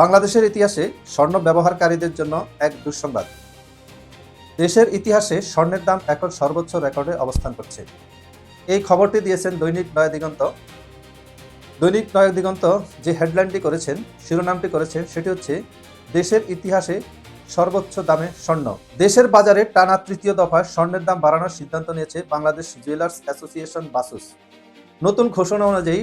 বাংলাদেশের ইতিহাসে স্বর্ণ ব্যবহারকারীদের জন্য এক দুঃসংবাদ। দেশের ইতিহাসে স্বর্ণের দাম এখন সর্বোচ্চ রেকর্ডে অবস্থান করছে। এই খবরটি দিয়েছেন দৈনিক নয়া দিগন্ত। দৈনিক নয়া দিগন্ত যে হেডলাইনটি করেছেন, শিরোনামটি করেছেন, সেটি হচ্ছে, দেশের ইতিহাসে সর্বোচ্চ দামে স্বর্ণ। দেশের বাজারে টানা তৃতীয় দফায় স্বর্ণের দাম বাড়ানোর সিদ্ধান্ত নিয়েছে বাংলাদেশ জুয়েলার্স অ্যাসোসিয়েশন বাসুস। নতুন ঘোষণা অনুযায়ী,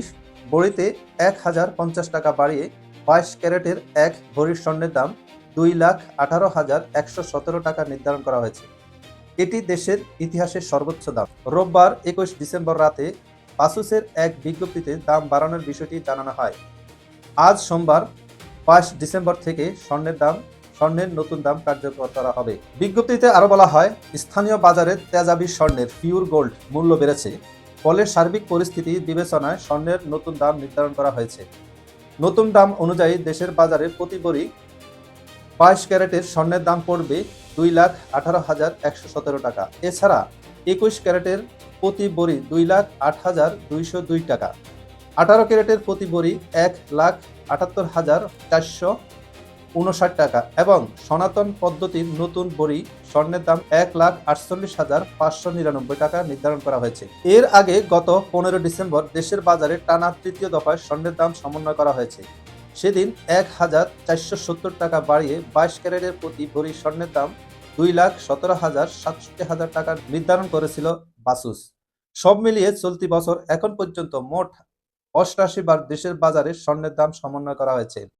বড়িতে এক হাজার পঞ্চাশ টাকা বাড়িয়ে বাইশ ক্যারেটের এক ভরির স্বর্ণের দাম দুই লাখ আঠারো হাজার একশো সতেরো টাকা নির্ধারণ করা হয়েছে। এটি দেশের ইতিহাসের সর্বোচ্চ দাম। রোববার একুশ ডিসেম্বর রাতে বাসুসের এক বিজ্ঞপ্তিতে দাম বাড়ানোর বিষয়টি জানানো হয়। আজ সোমবার বাইশ ডিসেম্বর থেকে স্বর্ণের দাম, স্বর্ণের নতুন দাম কার্যকর করা হবে। বিজ্ঞপ্তিতে আরও বলা হয়, স্থানীয় বাজারে তেজাবি স্বর্ণের পিওর গোল্ড মূল্য বেড়েছে, ফলে সার্বিক পরিস্থিতি বিবেচনায় স্বর্ণের নতুন দাম নির্ধারণ করা হয়েছে। নতুন দাম অনুযায়ী দেশের বাজারে প্রতি বড়ি বাইশ ক্যারেটের স্বর্ণের দাম পড়বে দুই লাখ আঠারো হাজার একশো সতেরো টাকা। এছাড়া একুশ ক্যারেটের প্রতি বড়ি দুই লাখ আট হাজার দুইশো দুই টাকা। আঠারো ক্যারেটের প্রতি বড়ি এক লাখ আটাত্তর হাজার চারশো উনষাট টাকা এবং সনাতন পদ্ধতির নতুন বড়ি স্বর্ণের দাম এক লাখ আটচল্লিশ হাজার পাঁচশো নিরানব্বই টাকা নির্ধারণ করা হয়েছে। এর আগে গত পনেরো ডিসেম্বর দেশের বাজারে টানা তৃতীয় দফায় স্বর্ণের দাম সমন্বয় করা হয়েছে। সেদিন এক হাজার চারশো সত্তর টাকা বাড়িয়ে বাইশ ক্যারেটের প্রতি ভরি স্বর্ণের দাম দুই লাখ সতেরো হাজার সাতষট্টি হাজার টাকা নির্ধারণ করেছিল বাসুস। সব মিলিয়ে চলতি বছর এখন পর্যন্ত মোট অষ্টাশি বার দেশের বাজারে স্বর্ণের দাম সমন্বয় করা হয়েছে।